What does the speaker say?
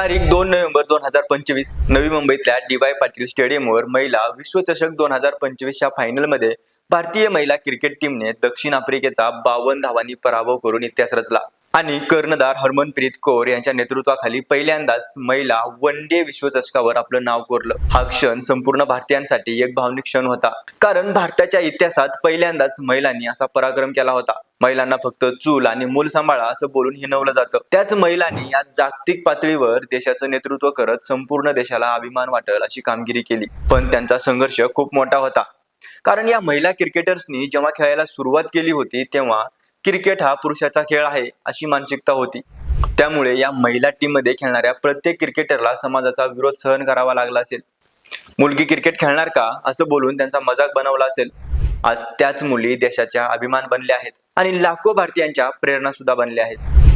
तारीख दोन नोव्हेंबर दोन हजार पंचवीस नवी मुंबईतल्या डी वाय पाटील स्टेडियमवर महिला विश्वचषक दोन हजार पंचवीसच्या फायनलमध्ये भारतीय महिला क्रिकेट टीमने दक्षिण आफ्रिकेचा बावन्न धावांनी पराभव करून इतिहास रचला. आणि कर्णधार हरमनप्रीत कौर यांच्या नेतृत्वाखाली पहिल्यांदाच महिला वन डे विश्वचषकावर आपलं नाव कोरलं. हा क्षण संपूर्ण भारतीयांसाठी एक भावनिक क्षण होता. कारण भारताच्या इतिहासात पहिल्यांदाच महिलांनी असा पराक्रम केला होता. महिलांना फक्त चूल आणि मूल सांभाळा असं बोलून हिनवलं जातं. त्याच महिलांनी या जागतिक पातळीवर देशाचं नेतृत्व करत संपूर्ण देशाला अभिमान वाटेल अशी कामगिरी केली. पण त्यांचा संघर्ष खूप मोठा होता. कारण या महिला क्रिकेटर्सनी जेव्हा खेळायला सुरुवात केली होती तेव्हा क्रिकेट हा पुरुषाचा खेळ आहे अशी मानसिकता होती. त्यामुळे या महिला टीममध्ये खेळणाऱ्या प्रत्येक क्रिकेटरला समाजाचा विरोध सहन करावा लागला असेल. मुलगी क्रिकेट खेळणार का असं बोलून त्यांचा मजाक बनवला असेल. आज त्याच मुली देशाच्या अभिमान बनल्या आहेत आणि लाखो भारतीयांच्या प्रेरणा सुद्धा बनल्या आहेत.